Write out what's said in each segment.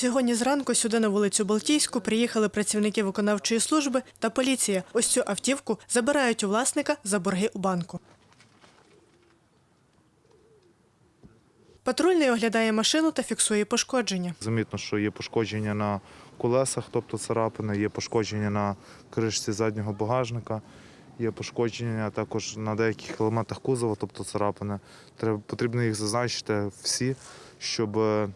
Сьогодні зранку сюди на вулицю Балтійську приїхали працівники виконавчої служби та поліція. Ось цю автівку забирають у власника за борги у банку. Патрульний оглядає машину та фіксує пошкодження. Замітно, що є пошкодження на колесах, тобто царапини, є пошкодження на кришці заднього багажника, є пошкодження також на деяких елементах кузова, тобто царапини. Треба, потрібно їх зазначити всі, щоб, е,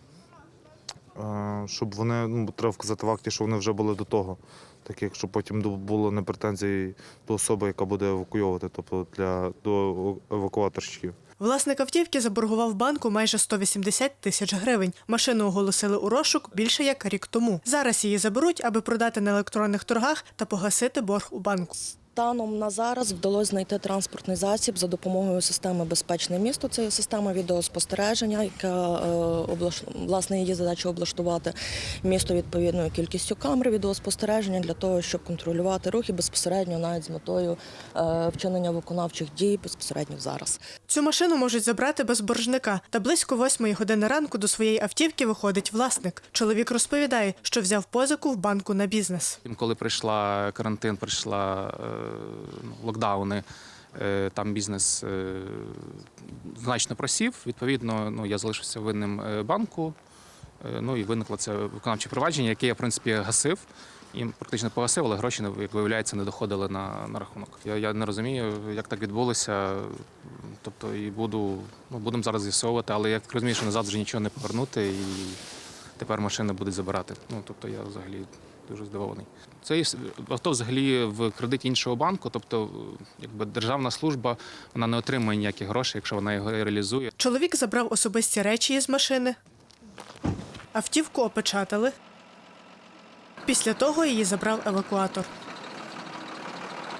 щоб вони, ну, треба вказати в акті, що вони вже були до того. Так як щоб потім було не претензій до особи, яка буде евакуйовувати, тобто для до евакуаторщиків. Власник автівки заборгував банку майже 180 тисяч гривень. Машину оголосили у розшук більше як рік тому. Зараз її заберуть, аби продати на електронних торгах та погасити борг у банку. Станом на зараз вдалося знайти транспортний засіб за допомогою системи Безпечне місто. Це є система відеоспостереження, яка е, облаш- власне її задача облаштувати місто відповідною кількістю камер відеоспостереження для того, щоб контролювати рухи безпосередньо, навіть з метою е, вчинення виконавчих дій безпосередньо зараз. Цю машину можуть забрати без боржника. Та близько восьмої години ранку до своєї автівки виходить власник. Чоловік розповідає, що взяв позику в банку на бізнес. Коли прийшла карантин, прийшла е, локдауни, е, там бізнес е, значно просів. Відповідно, ну, я залишився винним е, банку. Ну і виникло це виконавче провадження, яке я, в принципі, гасив. І практично погасив, але гроші, як виявляється, не доходили на, на рахунок. Я, я не розумію, як так відбулося. Тобто, і буду, ну, будемо зараз з'ясовувати, але я розумію, що назад вже нічого не повернути, і тепер машини будуть забирати. Ну, тобто я взагалі дуже здивований. Це авто взагалі в кредиті іншого банку, тобто якби державна служба вона не отримує ніяких грошей, якщо вона його реалізує. Чоловік забрав особисті речі із машини. Автівку опечатали. Після того її забрав евакуатор.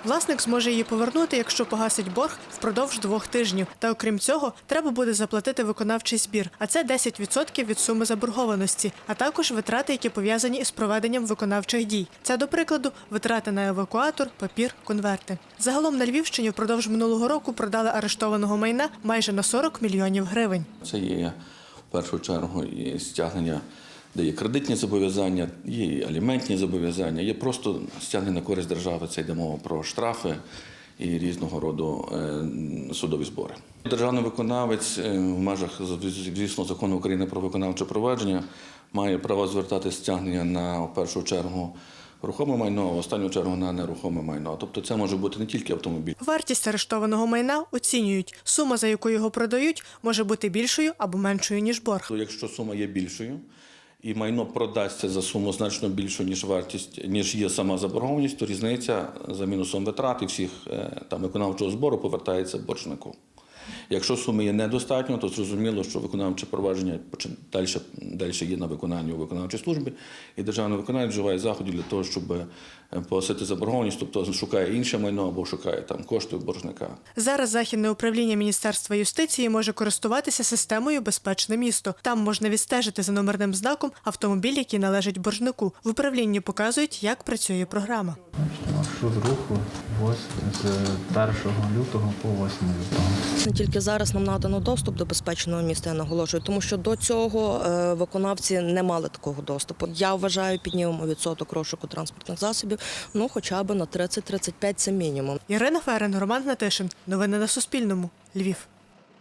Власник зможе її повернути, якщо погасить борг впродовж двох тижнів. Та окрім цього, треба буде заплатити виконавчий збір, а це 10% від суми заборгованості, а також витрати, які пов'язані із проведенням виконавчих дій. Це, до прикладу, витрати на евакуатор, папір, конверти. Загалом на Львівщині впродовж минулого року продали арештованого майна майже на 40 мільйонів гривень. Це є в першу чергу і стягнення, де є кредитні зобов'язання, є і аліментні зобов'язання, є просто стягнення на користь держави. Це йде мова про штрафи і різного роду е, судові збори. Державний виконавець е, в межах звісно закону України про виконавче провадження має право звертати стягнення на в першу чергу рухоме майно, а в останню чергу на нерухоме майно. Тобто це може бути не тільки автомобіль. Вартість арештованого майна оцінюють. Сума, за яку його продають, може бути більшою або меншою ніж борг. Якщо сума є більшою і майно продасться за суму значно більшу, ніж вартість, ніж є сама заборгованість, то різниця за мінусом витрат і всіх е, там виконавчого збору повертається боржнику. Якщо суми є недостатньо, то зрозуміло, що виконавче провадження далі, далі є на виконанні у виконавчій службі, і державний виконавець вживає заходів для того, щоб е, погасити заборгованість, тобто шукає інше майно або шукає там кошти боржника. Зараз західне управління Міністерства юстиції може користуватися системою Безпечне місто. Там можна відстежити за номерним знаком автомобіль, який належить боржнику. В управлінні показують, як працює програма. Маршрут руху ось з 1 лютого по 8 лютого. Не тільки зараз нам надано доступ до безпечного міста, я наголошую, тому що до цього е, виконавці не мали такого доступу. Я вважаю, піднімемо відсоток розшуку транспортних засобів, ну хоча б на 30-35 це мінімум. Ірина Ферен, Роман Гнатишин. Новини на Суспільному. Львів.